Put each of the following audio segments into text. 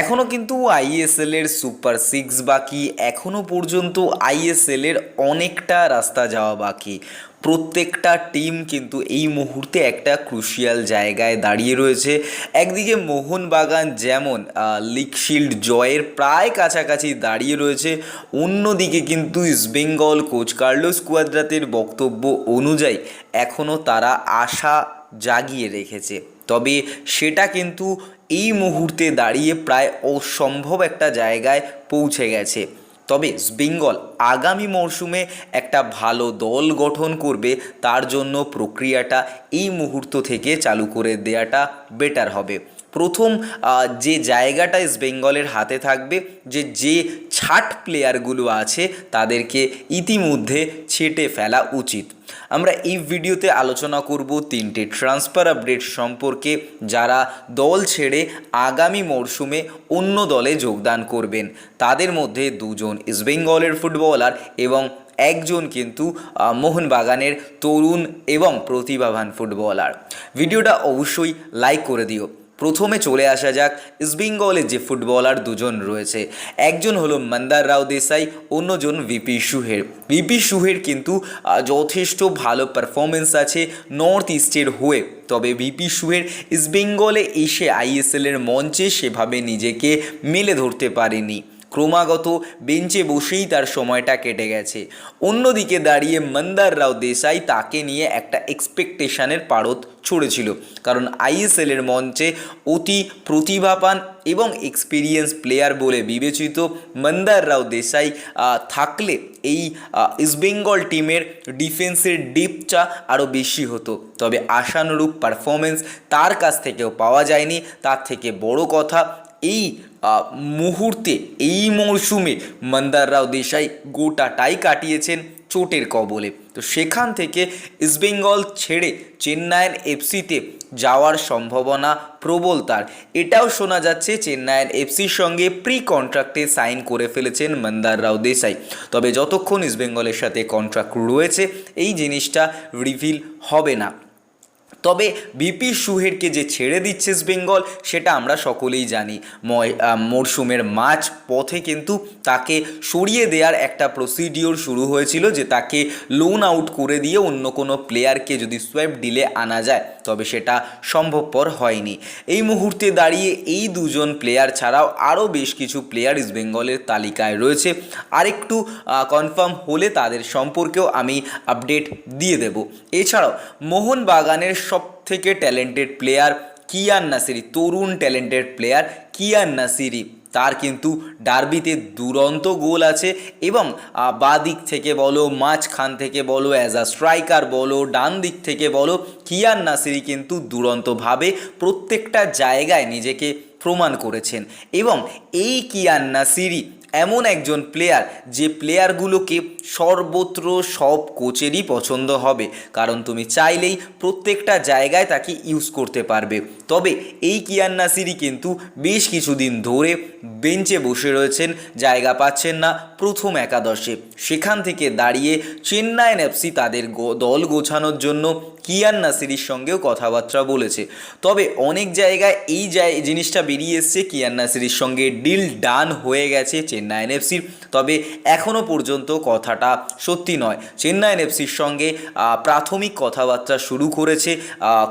এখনও কিন্তু আইএসএলের super six বাকি এখনও পর্যন্ত আইএসএলের অনেকটা রাস্তা যাওয়া বাকি। প্রত্যেকটা টিম কিন্তু এই মুহূর্তে একটা ক্রুশিয়াল জায়গায় দাঁড়িয়ে রয়েছে। একদিকে মোহনবাগান যেমন লিগ শিল্ড জয়ের প্রায় কাছাকাছি দাঁড়িয়ে রয়েছে, অন্যদিকে কিন্তু ইস্টবেঙ্গল কোচ কার্লোস কুয়াদ্রাতের বক্তব্য অনুযায়ী এখনও তারা আশা জাগিয়ে রেখেছে। তবে সেটা কিন্তু এই মুহূর্তে দাঁড়িয়ে প্রায় অসম্ভব একটা জায়গায় পৌঁছে গেছে। তবে বেঙ্গল আগামী মরশুমে একটা ভালো দল গঠন করবে, তার জন্য প্রক্রিয়াটা এই মুহূর্ত থেকে চালু করে দেওয়াটা বেটার হবে। প্রথম যে জায়গাটা ইস্ট বেঙ্গলের হাতে থাকবে, যে যে ছাট প্লেয়ারগুলো আছে, তাদেরকে ইতিমধ্যে ছেটে ফেলা উচিত। আমরা এই ভিডিওতে আলোচনা করব তিনটে ট্রান্সফার আপডেট সম্পর্কে, যারা দল ছেড়ে আগামী মরশুমে অন্য দলে যোগদান করবেন। তাদের মধ্যে দুজন ইস্টবেঙ্গলের ফুটবলার এবং একজন কিন্তু মোহনবাগানের তরুণ এবং প্রতিভাবান ফুটবলার ভিডিওটা অবশ্যই লাইক করে দিও। প্রথমে চলে আসা যাক ইস্টবেঙ্গলের যে ফুটবলার দুজন রয়েছে। একজন হলো মন্দার রাও দেশাই, অন্যজন ভিপি সুহের। ভিপি সুহের কিন্তু যথেষ্ট ভালো পারফরমেন্স আছে নর্থ ইস্টের হয়ে। তবে ভিপি সুহের ইস্টবেঙ্গলে এসে আইএসএলের মঞ্চে সেভাবে নিজেকে মেলে ধরতে পারেনি। ক্রমাগত বেঞ্চে বসেই তার সময়টা কেটে গেছে। অন্যদিকে দাঁড়িয়ে মন্দার রাও দেশাই তাকে নিয়ে একটা এক্সপেকটেশনের পারত ছড়েছিল। কারণ আইএসএলের মঞ্চে অতি প্রতিভাবান এবং এক্সপিরিয়েন্স প্লেয়ার বলে বিবেচিত মন্দার রাও দেশাই থাকলে এই ইস্টবেঙ্গল টিমের ডিফেন্সের ডিপটা আরও বেশি হতো। তবে আশানুরূপ পারফরমেন্স তার কাছ থেকেও পাওয়া যায়নি। তার থেকে বড় কথা এই মুহূর্তে, এই মরশুমে মন্দার রাও দেশাই গোটাটাই কাটিয়েছেন চোটের কবলে। তো সেখান থেকে ইস্টবেঙ্গল ছেড়ে চেন্নাইয়ের এফসিতে যাওয়ার সম্ভাবনা প্রবল তার। এটাও শোনা যাচ্ছে চেন্নাইয়ের এফসির সঙ্গে প্রি কন্ট্রাক্টে সাইন করে ফেলেছেন মন্দার রাও দেশাই। তবে যতক্ষণ ইস্টবেঙ্গলের সাথে কন্ট্রাক্ট রয়েছে, এই জিনিসটা রিভিল হবে না। তবে বিপি সুহেরকে যে ছেড়ে দিচ্ছে বেঙ্গল সেটা আমরা সকলেই জানি। মরশুমের মাঝ পথে কিন্তু তাকে সরিয়ে দেওয়ার একটা প্রসিডিওর শুরু হয়েছিল যে তাকে লোন আউট করে দিয়ে অন্য কোনো প্লেয়ারকে যদি সোয়েপ ডিলে আনা যায়, তবে সেটা সম্ভবপর হয়নি। এই মুহূর্তে দাঁড়িয়ে এই দুজন প্লেয়ার ছাড়াও আরও বেশ কিছু প্লেয়ার ইস্ট বেঙ্গলের তালিকায় রয়েছে। আরেকটু কনফার্ম হলে তাদের সম্পর্কেও আমি আপডেট দিয়ে দেব। এছাড়াও, মোহনবাগানের থেকে ট্যালেন্টেড প্লেয়ার কিয়ান নাসিরি, তরুণ ট্যালেন্টেড প্লেয়ার কিয়ান নাসিরি। তার কিন্তু ডার্বিতে দুরন্ত গোল আছে এবং বাঁ দিক থেকে বলো, মাঝখান থেকে বলো অ্যাজ আ স্ট্রাইকার বলো ডান দিক থেকে বলো, কিয়ান নাসিরি কিন্তু দুরন্তভাবে প্রত্যেকটা জায়গায় নিজেকে প্রমাণ করেছেন। এবং এই কিয়ান নাসিরি এমন একজন প্লেয়ার যে প্লেয়ারগুলোকে সর্বত্র সব কোচেরই পছন্দ হবে। কারণ তুমি চাইলেই প্রত্যেকটা জায়গায় তাকে ইউজ করতে পারবে। তবে এই কিয়ান নাসিরি কিন্তু বেশ কিছুদিন ধরে বেঞ্চে বসে রয়েছেন, জায়গা পাচ্ছেন না প্রথম একাদশে। সেখান থেকে দাঁড়িয়ে চেন্নাইন এফসি তাদের দল গোছানোর জন্য কিয়ান নাসিরির সঙ্গেও কথাবার্তা বলেছে। তবে অনেক জায়গায় এই জিনিসটা বেরিয়ে এসছে, কিয়ান নাসিরির সঙ্গে ডিল ডান হয়ে গেছে চেন্নাইন এফসির তবে এখনও পর্যন্ত কথাটা সত্যি নয়। চেন্নাইন এফসির সঙ্গে প্রাথমিক কথাবার্তা শুরু করেছে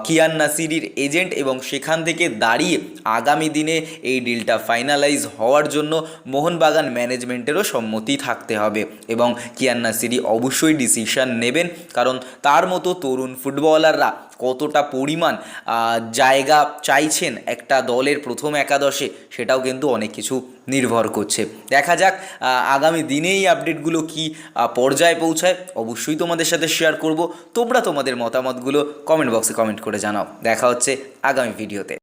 কিয়ান নাসিরির এজেন্ট এবং সেখান থেকে দাঁড়িয়ে আগামী দিনে এই ডিলটা ফাইনালাইজ হওয়ার জন্য মোহনবাগান ম্যানেজমেন্টেরও সম্মতি থাকতে হবে এবং কিয়ান নাসিরি অবশ্যই ডিসিশন নেবেন। কারণ তার মতো তরুণ ফুটবলাররা কতটা পরিমাণ জায়গা চাইছেন একটা দলের প্রথম একাদশে, সেটাও কিন্তু অনেক কিছু নির্ভর করছে। দেখা যাক আগামী দিনে এই আপডেটগুলো কি পর্যায়ে পৌঁছায়, অবশ্যই তোমাদের সাথে শেয়ার করব। তোমরা তোমাদের মতামতগুলো কমেন্ট বক্সে কমেন্ট করে জানাও। দেখা হচ্ছে আগামী ভিডিওতে